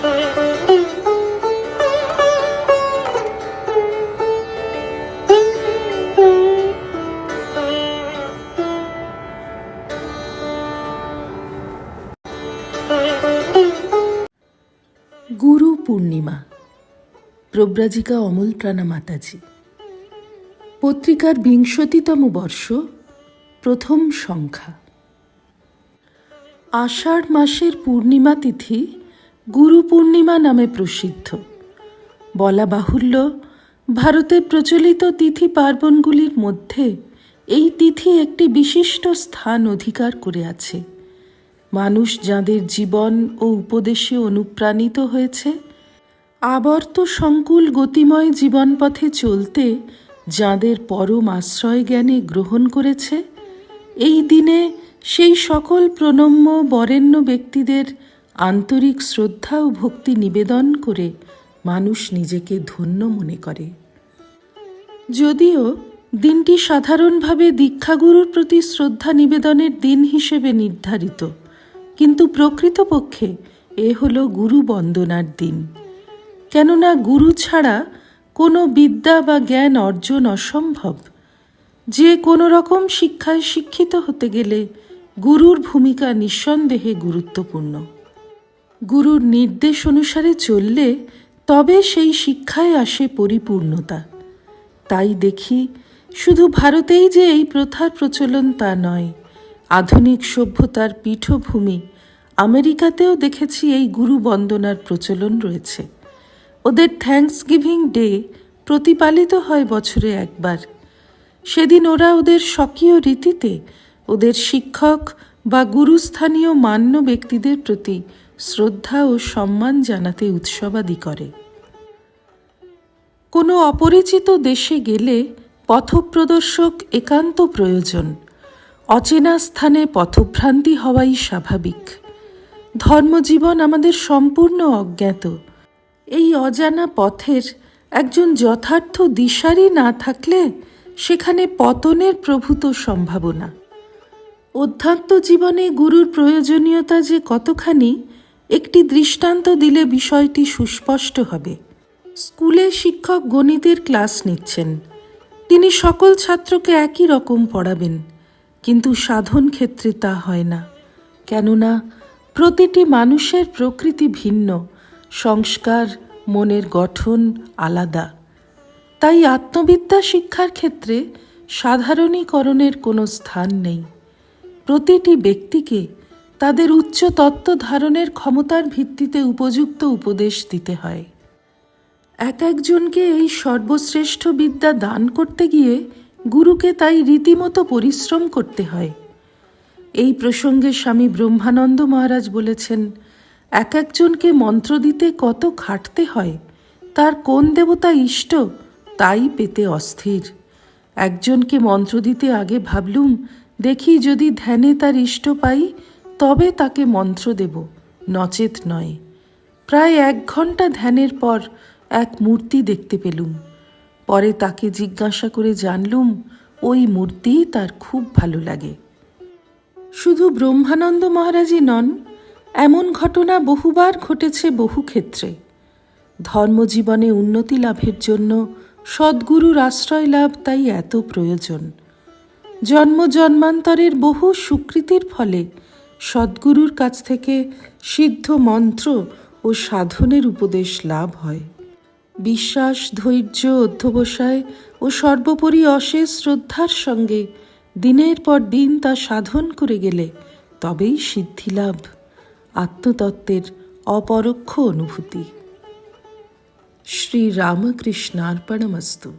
গুরু পূর্ণিমা, প্রব্রাজিকা অমল প্রাণা মাতাজি। পত্রিকার বিংশতিতম বর্ষ, প্রথম সংখ্যা। আষাঢ় মাসের পূর্ণিমা তিথি গুরু পূর্ণিমা নামে প্রসিদ্ধ। বলা বাহুল্য ভারতের প্রচলিত তিথি পার্বণগুলির মধ্যে এই তিথি একটি বিশিষ্ট স্থান অধিকার করে আছে। মানুষ যাঁদের জীবন ও উপদেশে অনুপ্রাণিত হয়েছে, আবর্ত সংকুল গতিময় জীবনপথে চলতে যাঁদের পরম আশ্রয় জ্ঞানে গ্রহণ করেছে, এই দিনে সেই সকল প্রণম্য বরেণ্য ব্যক্তিদের আন্তরিক শ্রদ্ধা ও ভক্তি নিবেদন করে মানুষ নিজেকে ধন্য মনে করে। যদিও দিনটি সাধারণভাবে দীক্ষাগুরুর প্রতি শ্রদ্ধা নিবেদনের দিন হিসেবে নির্ধারিত, কিন্তু প্রকৃতপক্ষে এ হল গুরু বন্দনার দিন। কেননা গুরু ছাড়া কোনো বিদ্যা বা জ্ঞান অর্জন অসম্ভব। যে কোনো রকম শিক্ষায় শিক্ষিত হতে গেলে গুরুর ভূমিকা নিঃসন্দেহে গুরুত্বপূর্ণ। গুরুর নির্দেশ অনুসারে চললে তবে সেই শিক্ষায় আসে পরিপূর্ণতা। তাই দেখি শুধু ভারতেই যে এই প্রথার প্রচলন তা নয়, আধুনিক সভ্যতার পীঠভূমি আমেরিকাতেও দেখেছি এই গুরু বন্দনার প্রচলন রয়েছে। ওদের থ্যাঙ্কস গিভিং ডে প্রতিপালিত হয় বছরে একবার। সেদিন ওরা ওদের স্বকীয় রীতিতে ওদের শিক্ষক বা গুরুস্থানীয় মান্য ব্যক্তিদের প্রতি শ্রদ্ধা ও সম্মান জানাতে উৎসবাদি করে। কোনো অপরিচিত দেশে গেলে পথপ্রদর্শক একান্ত প্রয়োজন। অচেনা স্থানে পথভ্রান্তি হওয়াই স্বাভাবিক। ধর্মজীবন আমাদের সম্পূর্ণ অজ্ঞাত। এই অজানা পথের একজন যথার্থ দিশারি না থাকলে সেখানে পতনের প্রভূত সম্ভাবনা। অধ্যাত্ম জীবনে গুরুর প্রয়োজনীয়তা যে কতখানি একটি দৃষ্টান্ত দিলে বিষয়টি সুস্পষ্ট হবে। স্কুলে শিক্ষক গণিতের ক্লাস নিচ্ছেন। তিনি সকল ছাত্রকে একই রকম পড়াবেন, কিন্তু সাধন ক্ষেত্রে তা হয় না। কেননা, প্রতিটি মানুষের প্রকৃতি ভিন্ন, সংস্কার, মনের গঠন আলাদা। তাই আত্মবিদ্যা শিক্ষার ক্ষেত্রে সাধারণীকরণের কোনো স্থান নেই। প্রতিটি ব্যক্তিকে তাদের উচ্চ তত্ত্ব ধারণের ক্ষমতার ভিত্তিতে উপযুক্ত উপদেশ দিতে হয়। এক একজনকে এই সর্বশ্রেষ্ঠ বিদ্যা দান করতে গিয়ে গুরুকে তাই রীতিমতো পরিশ্রম করতে হয়। এই প্রসঙ্গে স্বামী ব্রহ্মানন্দ মহারাজ বলেছেন, এক একজনকে মন্ত্র দিতে কত খাটতে হয়, তার কোন দেবতা ইষ্ট তাই পেতে অস্থির। একজনকে মন্ত্র দিতে আগে ভাবলুম, দেখি যদি ধ্যানে তার ইষ্ট পাই তবে তাকে মন্ত্র দেব, নচেত নয়। প্রায় এক ঘণ্টা ধ্যানের পর এক মূর্তি দেখতে পেলুম। পরে তাকে জিজ্ঞাসা করে জানলুম, ওই মূর্তি তার খুব ভালো লাগে। শুধু ব্রহ্মানন্দ মহারাজই নন, এমন ঘটনা বহুবার ঘটেছে বহু ক্ষেত্রে। ধর্মজীবনে উন্নতি লাভের জন্য সদ্গুরুর আশ্রয় লাভ তাই এত প্রয়োজন। জন্ম জন্মান্তরের বহু সুকৃতির ফলে সদ্গুরুর কাছ থেকে সিদ্ধ মন্ত্র ও সাধনের উপদেশ লাভ হয়। বিশ্বাস, ধৈর্য, অধ্যবসায় ও সর্বোপরি অশেষ শ্রদ্ধার সঙ্গে দিনের পর দিন তা সাধন করে গেলে তবেই সিদ্ধিলাভ আত্মতত্ত্বের অপরোক্ষ অনুভূতি। শ্রী রামকৃষ্ণার্পণমস্তু